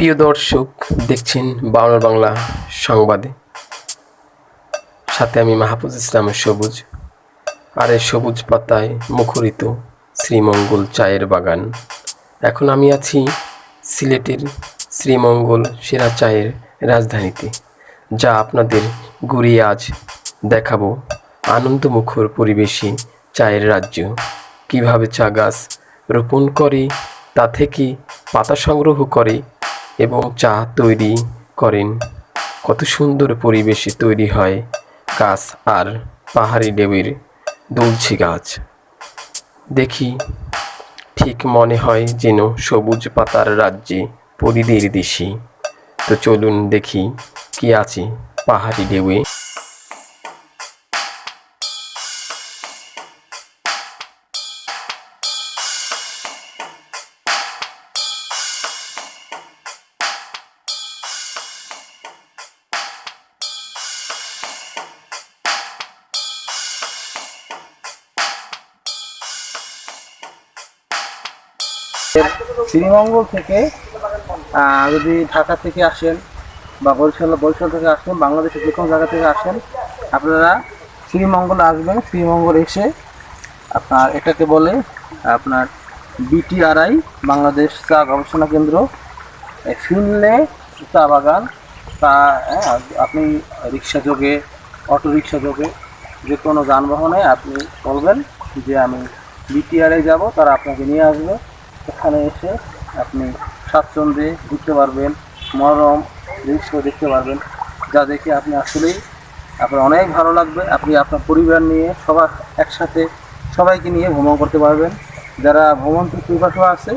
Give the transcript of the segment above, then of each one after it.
প্রিয় দর্শক, দেখছেন বাংলা বাংলা সংবাদে। সাথে আমি মাহফুজ ইসলামের সবুজ, আর এই সবুজ পাতায় মুখরিত শ্রীমঙ্গল চায়ের বাগান। এখন আমি আছি সিলেটের শ্রীমঙ্গল সেরা চায়ের রাজধানীতে, যা আপনাদের ঘুরিয়ে আজ দেখাবো আনন্দমুখর পরিবেশে চায়ের রাজ্য। কীভাবে চা গাছ রোপণ করে, তা থেকে পাতা সংগ্রহ করে এবং চা তৈরি করেন। কত সুন্দর পরিবেশে তৈরি হয় গাছ আর পাহাড়ি দেবীর দুলছি গাছ। দেখি, ঠিক মনে হয় যেন সবুজ পাতার রাজ্যে পরিদের দিশি। তো চলুন দেখি কি আছে পাহাড়ি লেবুয়ে শ্রীমঙ্গল থেকে যদি ঢাকা থেকে আসেন বা বরিশাল বরিশাল থেকে আসেন, বাংলাদেশের যে কোনো জায়গা থেকে আসেন, আপনারা শ্রীমঙ্গল আসবেন। শ্রীমঙ্গল এসে আপনার এটাকে বলে আপনার বিটিআরআই, বাংলাদেশ চা গবেষণা কেন্দ্র। এ ফিনলে চা বাগান তা আপনি রিক্সা যোগে, অটো রিক্সা যোগে যে কোনো যানবাহনে আপনি বলবেন যে আমি বিটিআরআই যাব, তারা আপনাকে নিয়ে আসবে। এখানে এসে আপনি স্বাচ্ছন্দ্যে ঘুরতে পারবেন, মনোরম দৃশ্য দেখতে পারবেন, যা দেখে আপনি আসলেই আপনার অনেক ভালো লাগবে। আপনি আপনার পরিবার নিয়ে সবার একসাথে সবাইকে নিয়ে ভ্রমণ করতে পারবেন। যারা ভ্রমণ পিপাসু আছে,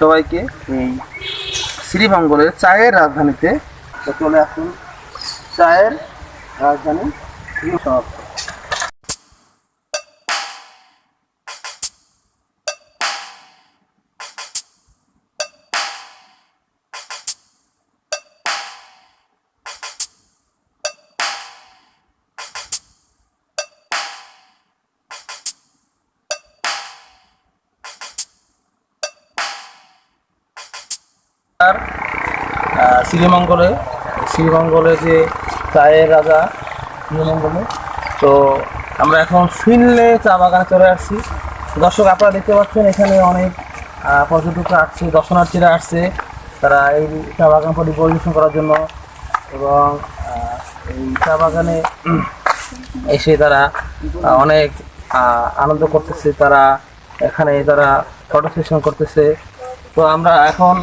সবাইকে এই শ্রীমঙ্গলের চায়ের রাজধানীতে চলে আসুন। চায়ের রাজধানী সমাপ্ত শ্রীমঙ্গলে শ্রীমঙ্গলে যে চায়ের রাজা শ্রীমঙ্গলে। তো আমরা এখন ফিনলে চা বাগানে চলে আসছি। দর্শক, আপনারা দেখতে পাচ্ছেন এখানে অনেক পর্যটকরা আসছে, দর্শনার্থীরা আসছে। তারা এই চা বাগান পরি পরিদর্শন করার জন্য এবং এই চা বাগানে এসে তারা অনেক আনন্দ করতেছে। তারা এখানে তারা ফটো সেশন করতেছে। তো আমরা এখন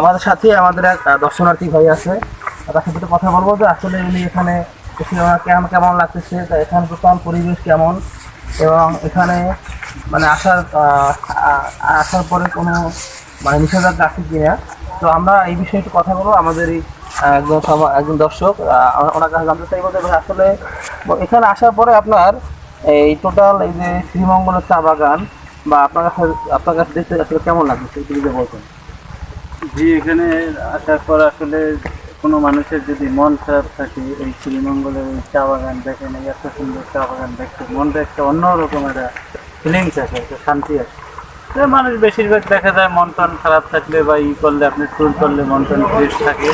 আমাদের সাথে আমাদের এক দর্শনার্থী ভাই আছে। তার সাথে কথা বলব যে আসলে উনি এখানে কেমন কেমন লাগতেছে, তা টোটাল পরিবেশ কেমন? এবং এখানে মানে আসার আসার পরে কোনো মানে নিষেধাজ্ঞা আছে কিনা? তো আমরা এই বিষয়ে একটু কথা বলব। আমাদের একজন একজন দর্শক ওনার কাছে জানতে চাইব যে আসলে এখানে আসার পরে আপনার এই টোটাল এই যে শ্রীমঙ্গলের চা বাগান বা আপনার কাছে আপনার কাছে দেখতে আসলে কেমন লাগছে? একটু যদি বলতেন। জি এখানে আসার পর আসলে কোনো মানুষের যদি মন খারাপ থাকে, এই শ্রীমঙ্গলের ওই চা বাগান দেখেন, এই এত সুন্দর চা বাগান দেখতে, মনটা একটা অন্যরকম একটা ফিলিংস আসে, একটা শান্তি আসে। তো মানুষ বেশিরভাগ দেখা যায় মন টন খারাপ থাকলে বা ই করলে, আপনি ট্যুর করলে মন টন ফ্রেশ থাকে।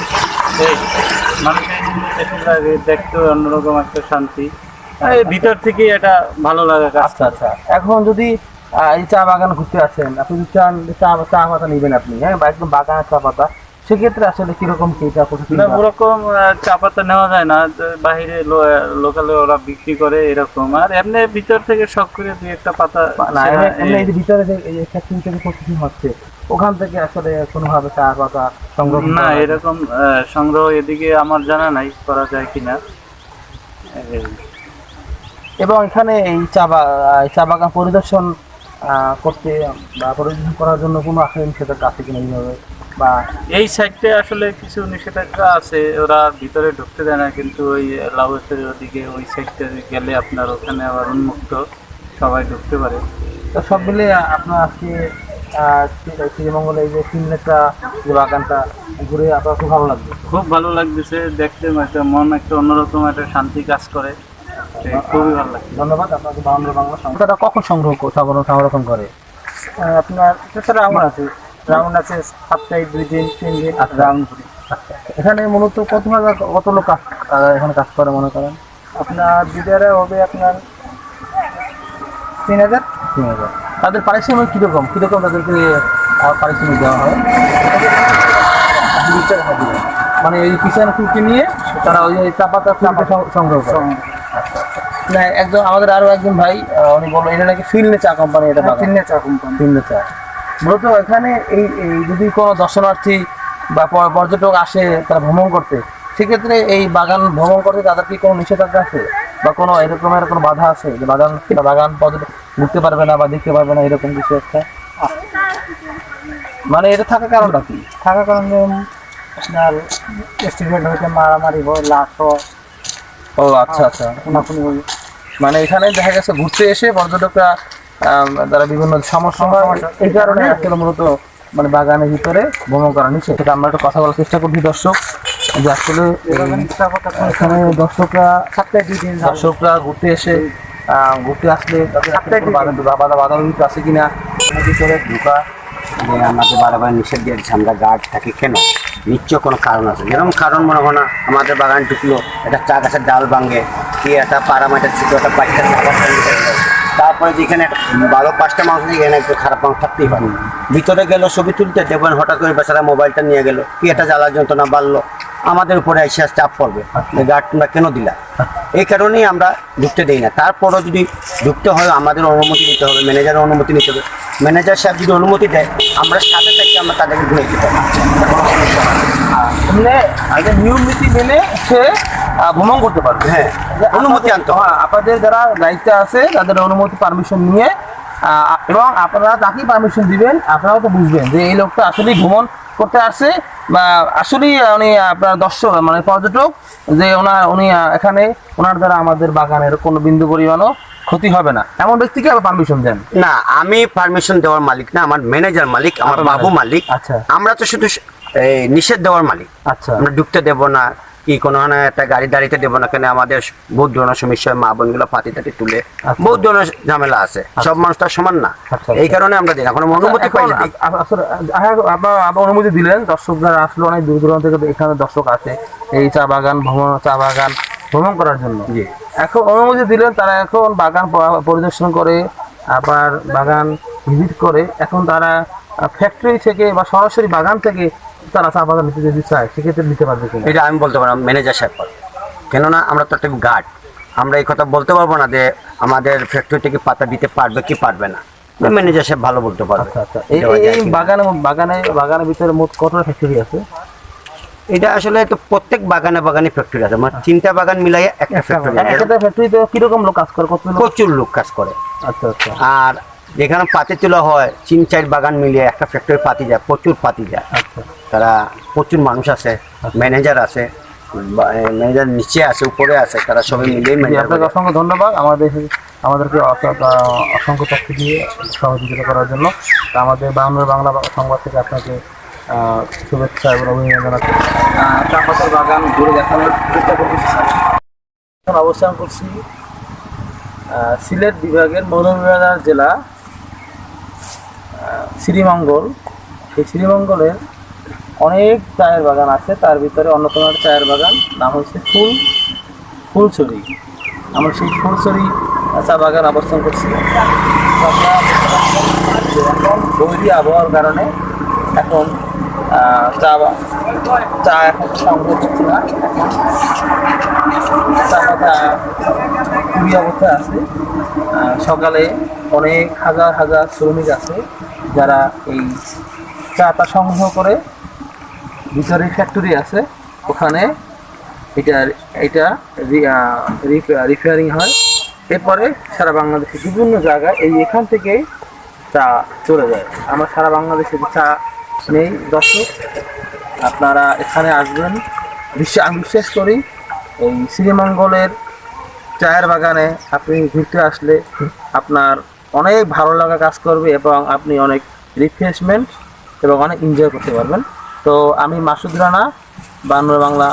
মানুষের বেশিরভাগ এই দেখতেও অন্যরকম একটা শান্তি। ভিতর থেকেই এটা ভালো লাগা আচ্ছা আচ্ছা। এখন যদি এই চা বাগান ঘুরতে আসেন। আপনি যদি চান চা চা পাতা নেবেন আপনি হ্যাঁ? বা একদম বাগানের চা পাতা। সেক্ষেত্রে আসলে কীরকম কি চা পাতা না ওরকম চা পাতা নেওয়া যায় না। বাহিরে লোকালে ওরা বিক্রি করে এরকম। আর এমনি ভিতর থেকে শখ করে দুই একটা পাতা না এমনি- এই ভিতরে যে এই ফ্যাক্টরি থেকে প্রসেসিং হচ্ছে ওখান থেকে আসলে কোনোভাবে চা পাতা সংগ্রহ না এরকম সংগ্রহ এদিকে আমার জানা নাই করা যায় কিনা। এবং এখানে এই চা চা বাগান পরিদর্শন করতে বা পরিদর্শন করার জন্য কোনো আশা নিষেধাজ্ঞা আছে কিনা এইভাবে? বা এই সাইডে আসলে কিছু নিষেধাজ্ঞা আছে ওরা ভিতরে ঢুকতে দেয় না কিন্তু ওই লাউসের ওদিকে ওই সাইডটা গেলে আপনার ওখানে আবার উন্মুক্ত সবাই ঢুকতে পারে। তো সব মিলে আপনার আজকে শ্রীমঙ্গলে এই যে সিমলেটা যে বাগানটা ঘুরে আপনার খুব ভালো লাগবে খুব ভালো লাগতেছে দেখতে একটা মন একটা অন্যরকম একটা শান্তি কাজ করে। খুবই ভালো লাগে ধন্যবাদ আপনাকে বাংলা কখন সংগ্রহ সংরক্ষণ করে? আপনার রাউন্ড আছে। রাউন্ড আছে সপ্তাহে দুই দিন তিন দিন রাউন্ড করি এখানে মূলত কত হাজার কত লোক কাজ এখানে কাজ করে মনে করেন? আপনার বিদারে হবে আপনার তিন হাজার। তিন হাজার। তাদের পারিশ্রমিক কীরকম? কীরকম তাদেরকে পারিশ্রমিক দেওয়া হয়। মানে এই কিষান কুকি নিয়ে তারা ওই চাপাতা চাপা সংগ্রহ করে। না একজন আমাদের আরও একজন ভাই উনি বলল এটা নাকি ফিল্ডে চা কোম্পানি এটা বাগান। চা কোম্পানি ভিন্ন চা। মূলত এখানে এই যদি কোনো দর্শনার্থী বা পর্যটক আসে তারা ভ্রমণ করতে সেক্ষেত্রে এই বাগান ভ্রমণ করতে তাদের কি কোনো নিষেধাজ্ঞা আছে? বা কোনো এরকমের কোনো বাধা আছে? যে বাগান বাগান পর্যটক ঘুরতে পারবে না বা দেখতে পারবে না এরকম কিছু একটা? মানে এটা থাকার কারণটা কি? থাকার কারণে আপনার স্টুডেন্ট হইতে মারামারি হয় লাশ হয় ও আচ্ছা আচ্ছা। মানে এখানে দেখা গেছে ঘুরতে এসে পর্যটকরা তারা বিভিন্ন সমস্যা হয়। এই কারণে আসলে মূলত মানে বাগানের ভিতরে ভ্রমণ করা নিষেধ। সেটা আমরা একটু কথা বলার চেষ্টা করছি দর্শক। যে আসলে এখানে দর্শকরা দর্শকরা ঘুরতে এসে ঘুরতে আসলে বাধা বাধা আছে কিনা? ভিতরে ঢোকা যে আমাদের বারবার নিষেধ দিয়েছে আমরা গার্ড থাকি কেন? নিশ্চয় কোনো কারণ আছে। যেরকম কারণ মনে হয় না, আমাদের বাগান ঢুকলো একটা চা গাছের ডাল ভাঙে কি একটা পাড়া মাঠের ছিল একটা দিল। তারপরে যেখানে ভালো পাঁচটা মানুষ যেখানে একটু খারাপ মানুষ থাকতেই পারে। ভিতরে গেলো ছবি তুলতে, দেখবেন হঠাৎ করে বেচারা মোবাইলটা নিয়ে গেল, কি একটা জ্বালার যন্ত্রণা বাড়লো। আমাদের উপরে এসে চাপ পড়বে। গার্ড তোমরা কেন দিলা? এই কারণেই আমরা ঢুকতে দেই না। তারপরও যদি ঢুকতে হয় আমাদের অনুমতি নিতে হবে ম্যানেজারের অনুমতি নিতে হবে। ম্যানেজার সাহেব যদি অনুমতি দেয় আমরা সাথে থেকে আমরা তাদেরকে ঘুরে দিতে পারি। আগে নিয়ম নীতি মেনে সে ভ্রমণ করতে পারবে। হ্যাঁ অনুমতি আনতে হ্যাঁ, আপনাদের যারা দায়িত্বে আছে তাদের অনুমতি পারমিশন নিয়ে এবং আপনারা তাকেই পারমিশন দিবেন আপনারাও তো বুঝবেন যে এই লোকটা আসলেই ভ্রমণ করতে আসছে বা আসলেই উনি আপনার দর্শক মানে পর্যটক যে ওনার উনি এখানে ওনার দ্বারা আমাদের বাগানের কোনো বিন্দু পরিমাণও ক্ষতি হবে না। এমন ব্যক্তিকে আবার পারমিশন দেন? না আমি পারমিশন দেওয়ার মালিক না আমার ম্যানেজার মালিক আমার বাবু মালিক। আচ্ছা। আমরা তো শুধু নিষেধ দেওয়ার মালিক। আচ্ছা। আমরা ঢুকতে দেবো না কি কোনো না একটা গাড়ি দাঁড়িতে দেবো না কেন আমাদের বহুত ধরনের সমস্যা মা বোনগুলো পাতি টাতি তুলে আচ্ছা। বহুত ধরনের ঝামেলা আছে। সব মানুষ তো আর সমান না। আচ্ছা, এই কারণে আমরা দিই এখন অনুমতি আসলে, হ্যাঁ, আপনার অনুমতি দিলেন। দর্শকরা আসলে অনেক দূর দূরান্ত থেকে এখানে দর্শক আছে। এই চা বাগান ভ্রমণ চা বাগান ভ্রমণ করার জন্য। এখন অনুমতি দিলেন তারা এখন বাগান পরিদর্শন করে আবার বাগান ভিজিট করে এখন তারা ফ্যাক্টরি থেকে বা সরাসরি বাগান থেকে তারা চা বাগান নিতে যদি চায় সেক্ষেত্রে নিতে পারবে কিনা? এটা আমি বলতে পারব ম্যানেজার সাহেব কেননা আমরা তো একটা গার্ড আমরা এই কথা বলতে পারব না যে আমাদের ফ্যাক্টরি থেকে পাতা দিতে পারবে কি পারবে না। ম্যানেজার সাহেব ভালো বলতে পারবে। আচ্ছা আচ্ছা। এই। বাগানে বাগানে বাগানের ভিতরে মোট কতটা ফ্যাক্টরি আছে? এটা আসলে তো প্রত্যেক বাগানে বাগানে ফ্যাক্টরি আছে। মানে তিনটা বাগান মিলাই একটা ফ্যাক্টরি একটা ফ্যাক্টরিতে কীরকম লোক কাজ করে? কত প্রচুর লোক কাজ করে। আচ্ছা আচ্ছা। আর যেখানে পাতি তোলা হয় তিন চার বাগান মিলিয়ে একটা ফ্যাক্টরি পাতি যায় প্রচুর পাতি যায়। আচ্ছা। তারা প্রচুর মানুষ আছে ম্যানেজার আছে ম্যানেজার নিচে আছে উপরে আছে তারা সবাই মিলিয়ে জি, ম্যানেজার আপনাকে অসংখ্য ধন্যবাদ আমাদের আমাদেরকে অস- অসংখ্য তথ্য দিয়ে সহযোগিতা করার জন্য। তা আমাদের বাংলা বাংলা সংবাদ থেকে আপনাকে শুভেচ্ছা এবং অভিনন্দন জানাচ্ছি। চা পাতার বাগান ঘুরে দেখানোর চেষ্টা করতেছি অবস্থান করছি সিলেট বিভাগের মৌলভীবাজার জেলা শ্রীমঙ্গল। সেই শ্রীমঙ্গলের অনেক চায়ের বাগান আছে। তার ভিতরে অন্যতম একটা চায়ের বাগান, নাম হচ্ছে ফুল, ফুলছড়ি। আমরা সেই ফুলছড়ি চা বাগান অবস্থান করছি। এখন বৈরী আবহাওয়ার কারণে এখন চা চা এখন সংগ্রহ না। চা পাতা খুবই অবস্থায় আছে। সকালে অনেক হাজার হাজার শ্রমিক আছে। যারা এই চাটা সংগ্রহ করে, ভিতরে ফ্যাক্টরি আছে, ওখানে এটা এটা রিপেয়ারিং হয়। এরপরে সারা বাংলাদেশে বিভিন্ন জায়গায় এই এখান থেকেই চা চলে যায়। আমার সারা বাংলাদেশে চা নেই, দর্শক। আপনারা এখানে আসবেন। বিশ্ব, আমি বিশ্বাস করি, এই শ্রীমঙ্গলের চায়ের বাগানে আপনি ঘুরতে আসলে আপনার অনেক ভালো লাগা কাজ করবে এবং আপনি অনেক রিফ্রেশমেন্ট এবং অনেক এনজয় করতে পারবেন। তো আমি মাসুদ রানা, বাংলা বাংলা